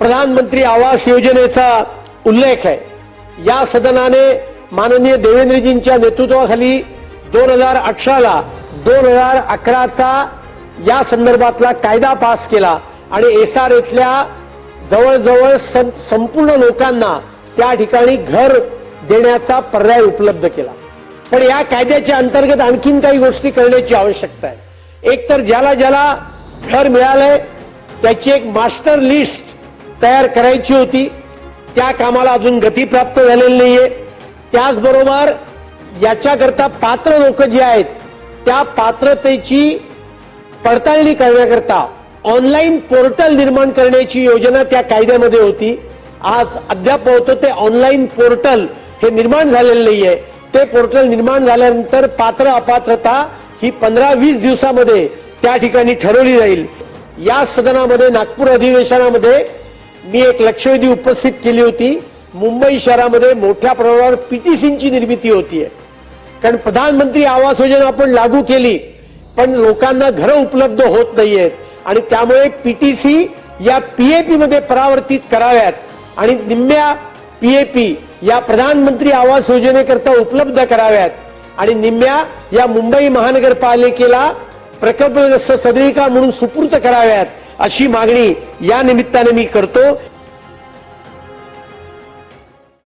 प्रधानमंत्री आवास योजनेचा उल्लेख आहे. या सदनाने माननीय देवेंद्रजींच्या नेतृत्वाखाली दोन हजार अठराला दोन हजार अकराचा या संदर्भातला कायदा पास केला आणि एस आर इथल्या जवळजवळ संपूर्ण लोकांना त्या ठिकाणी घर देण्याचा पर्याय उपलब्ध केला. पण या कायद्याच्या अंतर्गत आणखीन काही गोष्टी करण्याची आवश्यकता आहे. एक तर ज्याला ज्याला घर मिळालंय त्याची एक मास्टर लिस्ट तयार करायची होती. त्या कामाला अजून गती प्राप्त झालेली नाहीये. त्याचबरोबर याच्याकरता पात्र लोक जे आहेत त्या पात्रतेची पडताळणी करण्याकरता ऑनलाईन पोर्टल निर्माण करण्याची योजना त्या कायद्यामध्ये होती. आज अद्याप होतं ते ऑनलाईन पोर्टल हे निर्माण झालेलं नाहीये. ते पोर्टल निर्माण झाल्यानंतर पात्र अपात्रता ही पंधरा वीस दिवसामध्ये त्या ठिकाणी ठरवली जाईल. या सदनामध्ये नागपूर अधिवेशनामध्ये मी एक लक्षवेधी उपस्थित केली होती. मुंबई शहरामध्ये मोठ्या प्रमाणावर पीटीसीची निर्मिती होतीये. कारण प्रधानमंत्री आवास योजना आपण लागू केली पण लोकांना घरं उपलब्ध होत नाहीयेत. आणि त्यामुळे पीटीसी या पीएपी मध्ये परावर्तित कराव्यात. आणि निम्म्या पीएपी या प्रधानमंत्री आवास योजनेकरता उपलब्ध कराव्यात. आणि निम्म्या या मुंबई महानगरपालिकेला प्रकल्पग्रस्त सदरिका म्हणून सुपूर्त कराव्यात. अशी मागणी या निमित्ताने मी करतो.